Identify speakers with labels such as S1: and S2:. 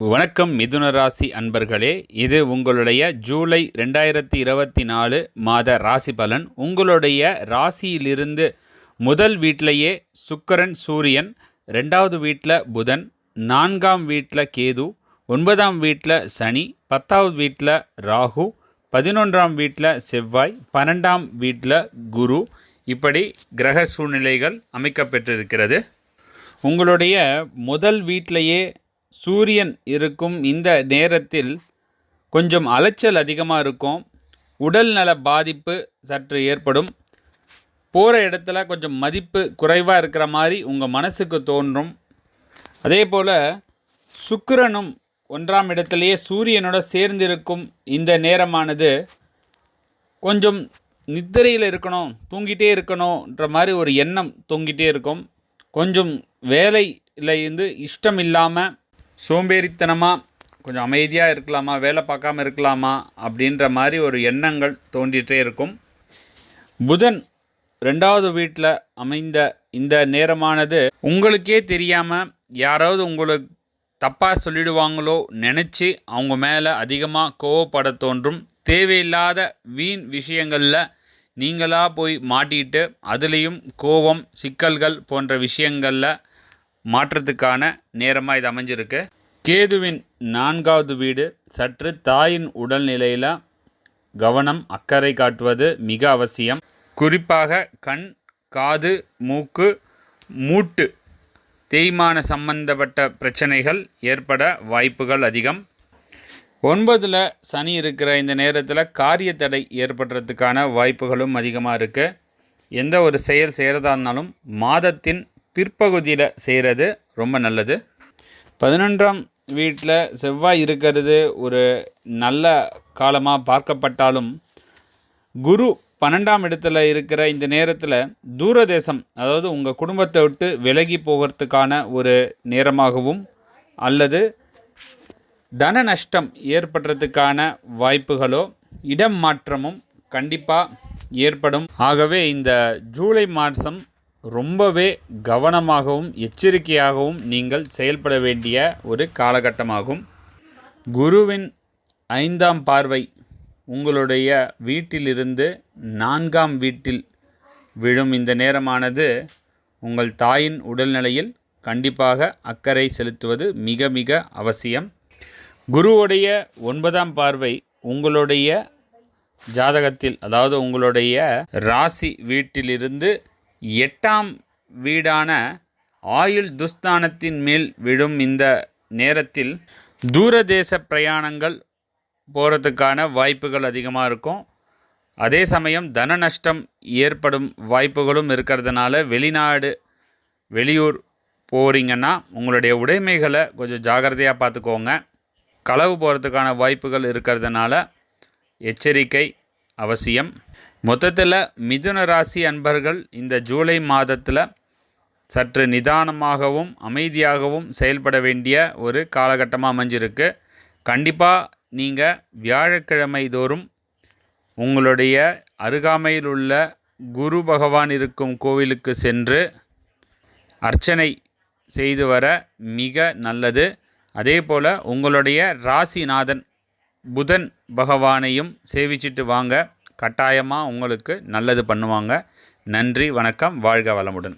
S1: வணக்கம் மிதுன ராசி அன்பர்களே இது உங்களுடைய ஜூலை ரெண்டாயிரத்தி இருபத்தி நாலு மாத ராசி பலன். உங்களுடைய ராசியிலிருந்து முதல் வீட்டிலேயே சுக்கரன் சூரியன் ரெண்டாவது வீட்டில் புதன் நான்காம் வீட்டில் கேது ஒன்பதாம் வீட்டில் சனி பத்தாவது வீட்டில் ராகு பதினொன்றாம் வீட்டில் செவ்வாய் பன்னெண்டாம் வீட்டில் குரு. இப்படி கிரக சூழ்நிலைகள் அமைக்கப்பட்டிருக்கிறது உங்களுடைய முதல் வீட்டிலேயே சூரியன் இருக்கும் இந்த நேரத்தில் கொஞ்சம் அலைச்சல் அதிகமாக இருக்கும். உடல் நல பாதிப்பு சற்று ஏற்படும். போகிற இடத்துல கொஞ்சம் மதிப்பு குறைவாக இருக்கிற மாதிரி உங்கள் மனசுக்கு தோன்றும். அதே போல் சுக்கிரனும் ஒன்றாம் இடத்திலேயே சூரியனோட சேர்ந்திருக்கும் இந்த நேரமானது கொஞ்சம் நித்திரையில் இருக்கணும் தூங்கிட்டே இருக்கணுன்ற மாதிரி ஒரு எண்ணம் தூங்கிட்டே இருக்கும். கொஞ்சம் வேலையில் இருந்து இஷ்டம் இல்லாமல் சோம்பேறித்தனமாக கொஞ்சம் அமைதியாக இருக்கலாமா? வேலை பார்க்காம இருக்கலாமா? அப்படின்ற மாதிரி ஒரு எண்ணங்கள் தோன்றிகிட்டே இருக்கும். புதன் ரெண்டாவது வீட்டில் அமைந்த இந்த நேரமானது உங்களுக்கே தெரியாமல் யாராவது உங்களுக்கு தப்பாக சொல்லிடுவாங்களோ நினச்சி அவங்க மேலே அதிகமாக கோவப்பட தோன்றும். தேவையில்லாத வீண் விஷயங்களில் நீங்களாக போய் மாட்டிட்டு அதுலேயும் கோபம் சிக்கல்கள் போன்ற விஷயங்களில் மாற்றத்துக்கான நேரமாக இது அமைஞ்சிருக்கு. கேதுவின் நான்காவது வீடு சற்று தாயின் உடல்நிலையில் கவனம் அக்கறை காட்டுவது மிக அவசியம். குறிப்பாக கண் காது மூக்கு மூட்டு தேய்மான சம்பந்தப்பட்ட பிரச்சனைகள் ஏற்பட வாய்ப்புகள் அதிகம். ஒன்பதில் சனி இருக்கிற இந்த நேரத்தில் காரிய தடை ஏற்படுறதுக்கான வாய்ப்புகளும் அதிகமாக இருக்குது எந்த ஒரு செயல் செய்கிறதா இருந்தாலும் மாதத்தின் பிற்பகுதியில் செய்கிறது ரொம்ப நல்லது. பதினொன்றாம் வீட்டில் செவ்வாய் இருக்கிறது ஒரு நல்ல காலமாக பார்க்கப்பட்டாலும் குரு பன்னெண்டாம் இடத்துல இருக்கிற இந்த நேரத்தில் தூரதேசம் அதாவது உங்கள் குடும்பத்தை விட்டு விலகி போகிறதுக்கான ஒரு நேரமாகவும் அல்லது தன நஷ்டம் ஏற்படுறதுக்கான வாய்ப்புகளோ இடம் மாற்றமும் கண்டிப்பாக ஏற்படும். ஆகவே இந்த ஜூலை மாதம் ரொம்பவே கவனமாகவும் எச்சரிக்கையாகவும் நீங்கள் செயல்பட வேண்டிய ஒரு காலகட்டமாகும். குருவின் ஐந்தாம் பார்வை உங்களுடைய வீட்டிலிருந்து நான்காம் வீட்டில் விழும் இந்த நேரமானது உங்கள் தாயின் உடல்நிலையில் கண்டிப்பாக அக்கறை செலுத்துவது மிக மிக அவசியம். குருவுடைய ஒன்பதாம் பார்வை உங்களுடைய ஜாதகத்தில் அதாவது உங்களுடைய ராசி வீட்டிலிருந்து எட்டாம் வீடான ஆயுள் துஸ்தானத்தின் மேல் விழும் இந்த நேரத்தில் தூரதேச பிரயாணங்கள் போகிறதுக்கான வாய்ப்புகள் அதிகமாக இருக்கும். அதே சமயம் தன நஷ்டம் ஏற்படும் வாய்ப்புகளும் இருக்கிறதுனால வெளிநாடு வெளியூர் போகிறீங்கன்னா உங்களுடைய உடைமைகளை கொஞ்சம் ஜாகிரதையாக பார்த்துக்கோங்க. களவு போகிறதுக்கான வாய்ப்புகள் இருக்கிறதுனால எச்சரிக்கை அவசியம். மொத்தத்தில் மிதுன ராசி அன்பர்கள் இந்த ஜூலை மாதத்தில் சற்று நிதானமாகவும் அமைதியாகவும் செயல்பட வேண்டிய ஒரு காலகட்டமாக அமைஞ்சிருக்கு. கண்டிப்பாக நீங்கள் வியாழக்கிழமை தோறும் உங்களுடைய அருகாமையில் உள்ள குரு பகவான் இருக்கும் கோவிலுக்கு சென்று அர்ச்சனை செய்து வர மிக நல்லது. அதே போல் உங்களுடைய ராசிநாதன் புதன் பகவானையும் சேவிச்சிட்டு வாங்க. கட்டாயமாக உங்களுக்கு நல்லது பண்ணுவாங்க. நன்றி வணக்கம் வாழ்க வளமுடன்.